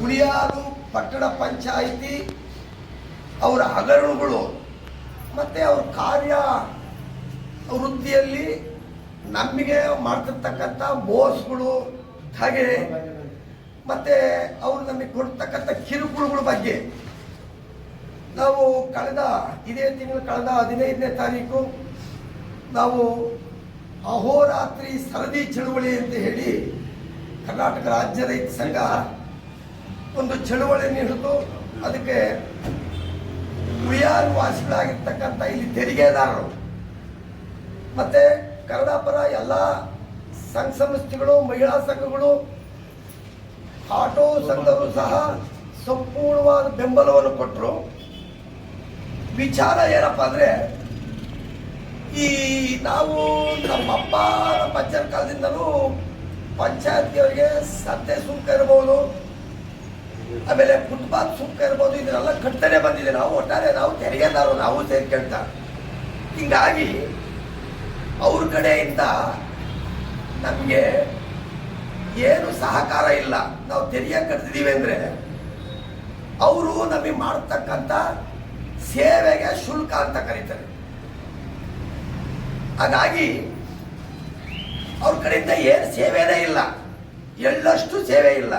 ಹುಳಿಯಾರು ಪಟ್ಟಣ ಪಂಚಾಯಿತಿ, ಅವರ ಹಗರಣಗಳು, ಮತ್ತು ಅವ್ರ ಕಾರ್ಯ ವೃತ್ತಿಯಲ್ಲಿ ನಮಗೆ ಮಾಡ್ತಿರ್ತಕ್ಕಂಥ ಬೋಸ್ಗಳು, ಹಾಗೆ ಮತ್ತು ಅವರು ನಮಗೆ ಕೊಡ್ತಕ್ಕಂಥ ಕಿರುಕುಳಗಳ ಬಗ್ಗೆ. ನಾವು ಕಳೆದ, ಇದೇ ತಿಂಗಳು ಕಳೆದ ಹದಿನೈದನೇ ತಾರೀಕು ನಾವು ಅಹೋರಾತ್ರಿ ಸರದಿ ಚಳುವಳಿ ಅಂತ ಹೇಳಿ ಕರ್ನಾಟಕ ರಾಜ್ಯ ರೈತ ಸಂಘ ಒಂದು ಚಳುವಳಿ ನೀಡಿತು ಅದಕ್ಕೆ ಉಳಿಯಾರು ವಾಸಿಗಳಾಗಿರ್ತಕ್ಕಂಥ ಇಲ್ಲಿ ತೆರಿಗೆದಾರರು. ಮತ್ತೆ ಕನ್ನಡ ಪರ ಎಲ್ಲ ಸಂಘ ಸಂಸ್ಥೆಗಳು, ಮಹಿಳಾ ಸಂಘಗಳು, ಆಟೋ ಸಂಘರು ಸಹ ಸಂಪೂರ್ಣವಾದ ಬೆಂಬಲವನ್ನು ಕೊಟ್ಟರು ವಿಚಾರ ಏನಪ್ಪ ಅಂದ್ರೆ, ಈ ನಾವು ನಮ್ಮಪ್ಪ ನಮ್ಮ ಅಜ್ಜನ ಪಂಚಾಯತ್ಗೆ ಅವರಿಗೆ ಸತ್ತೆ ಸುಂಕ ಇರ್ಬೋದು ಆಮೇಲೆ ಫುಟ್ಪಾತ್ ಸುಂಕ ಇರ್ಬೋದು, ಇದನ್ನೆಲ್ಲ ಕಟ್ತಾನೆ ಬಂದಿದೆ. ನಾವು ಒಟ್ಟಾರೆ ನಾವು ತೆರಿಗೆದಾರರು, ನಾವು ಸೇರ್ಕೊಳ್ತಾ ಹಿಂಗಾಗಿ ಅವ್ರ ಕಡೆಯಿಂದ ನಮಗೆ ಏನು ಸಹಕಾರ ಇಲ್ಲ. ನಾವು ತೆರಿಗೆ ಕಟ್ತಿದ್ದೀವಿ ಅಂದ್ರೆ ಅವರು ನಮಗೆ ಮಾಡ್ತಕ್ಕಂಥ ಸೇವೆಗೆ ಶುಲ್ಕ ಅಂತ ಕರೀತಾರೆ. ಹಾಗಾಗಿ ಅವ್ರ ಕಡೆಯಿಂದ ಏನು ಸೇವೆನೇ ಇಲ್ಲ. ಎಳ್ಳಷ್ಟು ಸೇವೆ ಇಲ್ಲ.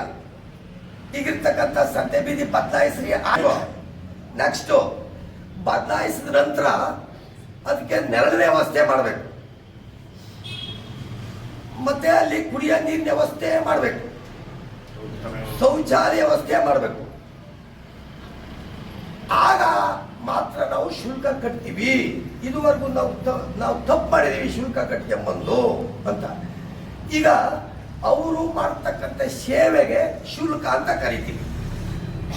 ಈಗಿರ್ತಕ್ಕಂಥ ಸಂತೆ ಬೀದಿ ಬದಲಾಯಿಸ್ರಿ ಆಗೋ ನೆಕ್ಸ್ಟು ಬದಲಾಯಿಸಿದ ನಂತರ ಅದಕ್ಕೆ ನೆರಳಿನ ವ್ಯವಸ್ಥೆ ಮಾಡಬೇಕು. ಮತ್ತೆ ಅಲ್ಲಿ ಕುಡಿಯೋ ನೀರಿನ ವ್ಯವಸ್ಥೆ ಮಾಡಬೇಕು. ಶೌಚಾಲಯ ವ್ಯವಸ್ಥೆ ಮಾಡಬೇಕು. ಆಗ ಮಾತ್ರ ನಾವು ಶುಲ್ಕ ಕಟ್ತೀವಿ. ಇದುವರೆಗೂ ನಾವು ನಾವು ತಪ್ಪು ಮಾಡಿದೀವಿ ಶುಲ್ಕ ಕಟ್ಕೊಂಬಂದು ಅಂತ. ಈಗ ಅವರು ಮಾಡ್ತಕ್ಕಂಥ ಸೇವೆಗೆ ಶುಲ್ಕ ಅಂತ ಕರಿತೀವಿ.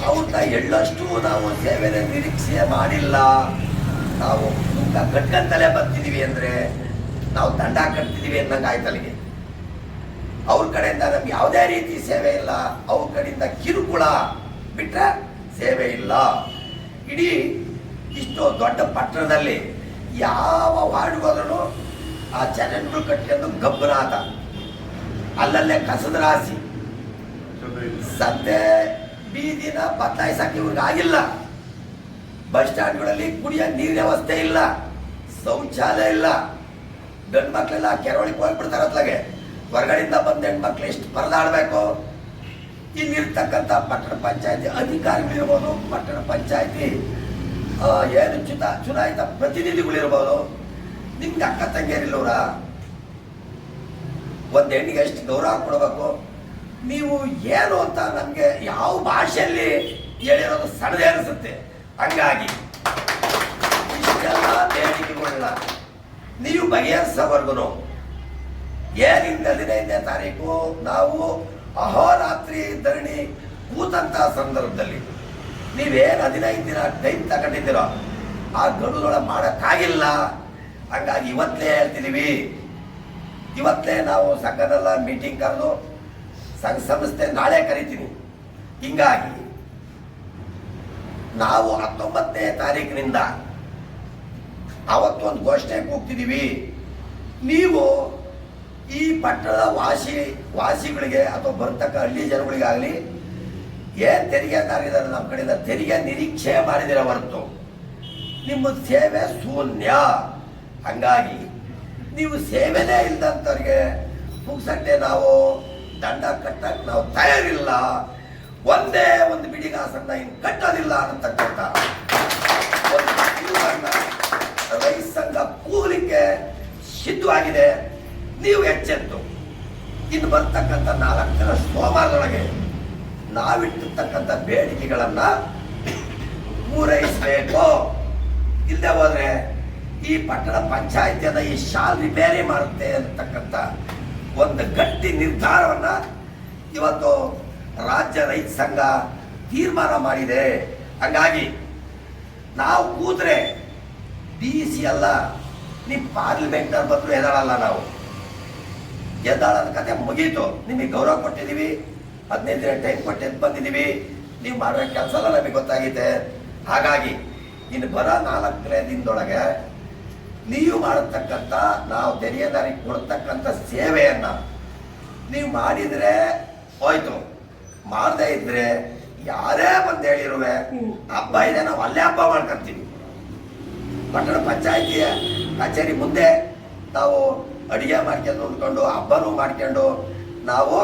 ಅವ್ರನ್ನ ಎಳ್ಳಷ್ಟು ನಾವು ಸೇವೆನ ನಿರೀಕ್ಷೆ ಮಾಡಿಲ್ಲ. ನಾವು ಶುಲ್ಕ ಕಟ್ಕಂತಲೇ ಬರ್ತಿದ್ದೀವಿ ಅಂದ್ರೆ ನಾವು ದಂಡ ಕಟ್ತಿದೀವಿ ಅನ್ನಂಗೆ ಆಯ್ತಲ್ಲಿಗೆ ಅವ್ರ ಕಡೆಯಿಂದ ನಮ್ಗೆ ಯಾವುದೇ ರೀತಿ ಸೇವೆ ಇಲ್ಲ. ಅವ್ರ ಕಡೆಯಿಂದ ಕಿರುಕುಳ ಬಿಟ್ರೆ ಸೇವೆ ಇಲ್ಲ. ಇಡೀ ಇಷ್ಟು ದೊಡ್ಡ ಪಟ್ಟಣದಲ್ಲಿ ಯಾವ ವಾರ್ಡ್ಗೋದ್ರೂ ಆ ಜನಗಳು ಕಟ್ಕೊಂಡು ಗಬ್ಬನಾಥ ಅಲ್ಲಲ್ಲೇ ಕಸದ ರಾಶಿ. ಸದ್ಯ ಬೀದಿನ ಬದಲಾಯಿಸಕ್ಕೆ ಇವ್ರಿಗೆ ಆಗಿಲ್ಲ. ಬಸ್ ಸ್ಟ್ಯಾಂಡ್ಗಳಲ್ಲಿ ಕುಡಿಯೋ ನೀರಿನ ವ್ಯವಸ್ಥೆ ಇಲ್ಲ. ಶೌಚಾಲಯ ಇಲ್ಲ. ಗಂಡು ಮಕ್ಕಳೆಲ್ಲ ಕೆರವಳಿಗೆ ಹೋಗ್ಬಿಡ್ತಾರೆ ಅತ್ಲಾಗೆ ಹೊರಗಡೆಯಿಂದ ಬಂದ ಹೆಣ್ಮಕ್ಳು ಎಷ್ಟು ಪರದಾಡಬೇಕು. ಇಲ್ಲಿರ್ತಕ್ಕಂಥ ಪಟ್ಟಣ ಪಂಚಾಯತಿ ಅಧಿಕಾರಿಗಳಿರ್ಬೋದು ಪಟ್ಟಣ ಪಂಚಾಯತಿ ಏನು ಚುನಾ ಚುನಾಯಿತ ಪ್ರತಿನಿಧಿಗಳಿರ್ಬೋದು ನಿಮ್ಗೆ ಅಕ್ಕ ತಂಗಿಯರಿಲ್ಲವ್ರ? ಒಂದು ಹೆಣ್ಣಿಗೆ ಎಷ್ಟು ಗೌರವ ಕೊಡಬೇಕು. ನೀವು ಏನು ಅಂತ ನಮಗೆ ಯಾವ ಭಾಷೆಯಲ್ಲಿ ಹೇಳಿರೋದು ಸಣ್ಣದೇ ಅನಿಸುತ್ತೆ. ಹಂಗಾಗಿ, ಇಷ್ಟೆಲ್ಲ ಬೇಡಿಕೆಗಳನ್ನ ನೀವು ಬಗೆಹರಿಸೋವರೆಗೂ ಏನಿಂದ ಹದಿನೈದನೇ ತಾರೀಕು ನಾವು ಅಹೋರಾತ್ರಿ ಧರಣಿ ಕೂತಂತ ಸಂದರ್ಭದಲ್ಲಿ ನೀವೇನು ಹದಿನೈದು ದಿನ ಟೈಮ್ ತಗೊಂಡಿದ್ದೀರೋ ಆ ಗಡುಗಳ ಮಾಡೋಕ್ಕಾಗಿಲ್ಲ. ಹಂಗಾಗಿ ಇವತ್ತೇ ಹೇಳ್ತಿದೀವಿ ಇವತ್ತೇ ನಾವು ಸಂಘದಲ್ಲ ಮೀಟಿಂಗ್ ಕರೆದು ಸಂಘ ಸಂಸ್ಥೆ ನಾಳೆ ಕರಿತೀನಿ. ಹಿಂಗಾಗಿ ನಾವು ಹತ್ತೊಂಬತ್ತನೇ ತಾರೀಕಿನಿಂದ ಅವತ್ತೊಂದು ಘೋಷಣೆ ಕೂಗ್ತಿದ್ದೀವಿ ನೀವು ಈ ಪಟ್ಟಣದ ವಾಸಿ, ವಾಸಿಗಳಿಗೆ ಅಥವಾ ಬರ್ತಕ್ಕ ಹಳ್ಳಿ ಜನಗಳಿಗಾಗಲಿ ಏನ್ ತೆರಿಗೆದಾರಿದ್ದಾರೆ ನಮ್ಮ ಕಡೆಯಿಂದ ತೆರಿಗೆ ನಿರೀಕ್ಷೆ ಮಾಡಿದಿರ ಹೊರತು. ನಿಮ್ಮ ಸೇವೆ ಶೂನ್ಯ. ಹಂಗಾಗಿ ನೀವು ಸೇವೆನೇ ಇಲ್ಲದಂಥವ್ರಿಗೆ ಮುಗ್ಸಂಡೆ ನಾವು ದಂಡ ಕಟ್ಟಕ್ಕೆ ನಾವು ತಯಾರಿಲ್ಲ. ಒಂದೇ ಒಂದು ಬಿಡಿಗಾಸನ್ನ ಇನ್ನು ಕಟ್ಟೋದಿಲ್ಲ ಅನ್ನತಕ್ಕಂಥ ರೈತ ಸಂಘ ಕೂಗಲಿಕ್ಕೆ ಸಿದ್ಧವಾಗಿದೆ. ನೀವು ಎಚ್ಚೆತ್ತು. ಇನ್ನು ಬರ್ತಕ್ಕಂಥ ನಾಲ್ಕು ದಿನ ಸೋಮವಾರದೊಳಗೆ ನಾವಿಟ್ಟಿರ್ತಕ್ಕಂಥ ಬೇಡಿಕೆಗಳನ್ನು ಪೂರೈಸಬೇಕು. ಇಲ್ಲದೆ ಹೋದ್ರೆ ಈ ಪಟ್ಟಣ ಪಂಚಾಯತಿಯದ ಈ ಶಾಲ್ ರಿಪೇರಿ ಮಾಡುತ್ತೆ ಅಂತಕ್ಕಂಥ ಒಂದು ಗಟ್ಟಿ ನಿರ್ಧಾರವನ್ನ ಇವತ್ತು ರಾಜ್ಯ ರೈತ ಸಂಘ ತೀರ್ಮಾನ ಮಾಡಿದೆ. ಹಂಗಾಗಿ ನಾವು ಕೂತ್ರೆ ಡಿ ಸಿ ಅಲ್ಲ ನೀವು ಪಾರ್ಲಿಮೆಂಟ್ ಬಂದರೂ ಎದಾಳಲ್ಲ ನಾವು. ಎದ್ದಾಳದ ಕತೆ ಮುಗೀತು. ನಿಮಗೆ ಗೌರವ ಕೊಟ್ಟಿದ್ದೀವಿ, ಹದಿನೈದು ದಿನ ಟೈಮ್ ಕೊಟ್ಟು ಬಂದಿದ್ದೀವಿ. ನೀವು ಮಾಡೋ ಕೆಲಸ ಎಲ್ಲ ನಮಗೆ ಗೊತ್ತಾಗಿದೆ ಹಾಗಾಗಿ ಇನ್ನು ಬರೋ ನಾಲ್ಕನೇ ದಿನದೊಳಗೆ ನೀವು ಮಾಡತಕ್ಕಂಥ ನಾವು ತೆರಿಗೆದಾರಿಗೆ ಕೊಡ್ತಕ್ಕಂಥ ಸೇವೆಯನ್ನ ನೀವು ಮಾಡಿದರೆ ಹೋಯ್ತು. ಮಾಡದೇ ಇದ್ರೆ ಯಾರೇ ಬಂದು ಹೇಳಿರುವೆ ಹಬ್ಬ ಇದೆ ನಾವು ಅಲ್ಲೇ ಹಬ್ಬ ಮಾಡ್ಕೊಂತೀವಿ. ಪಟ್ಟಣ ಪಂಚಾಯತಿಯ ಕಚೇರಿ ಮುಂದೆ ನಾವು ಅಡುಗೆ ಮಾಡ್ಕೊಂಡು ಉಳ್ಕೊಂಡು ಹಬ್ಬನೂ ಮಾಡ್ಕೊಂಡು ನಾವು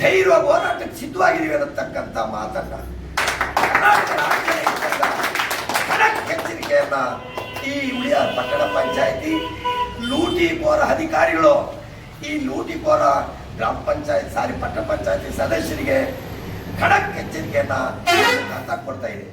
ಧೈರ್ಯವಾಗಿ ಹೋರಾಟಕ್ಕೆ ಸಿದ್ಧವಾಗಿದ್ದೀವಿ ಅನ್ನತಕ್ಕಂಥ ಮಾತನ್ನ ಕರ್ನಾಟಕ ರಾಜ್ಯ ಎಚ್ಚರಿಕೆಯನ್ನ ಈ ಉಳಿಯ ಪಟ್ಟಣ ಪಂಚಾಯತಿ ಲೂಟಿ ಕೋರ ಅಧಿಕಾರಿಗಳು, ಈ ಲೂಟಿ ಕೋರ ಗ್ರಾಮ ಪಂಚಾಯತ್, ಸಾರಿ ಪಟ್ಟಣ ಪಂಚಾಯತಿ ಸದಸ್ಯರಿಗೆ ಖಡಕ್ ಎಚ್ಚರಿಕೆಯನ್ನ ಕೊಡ್ತಾ ಇದೆ.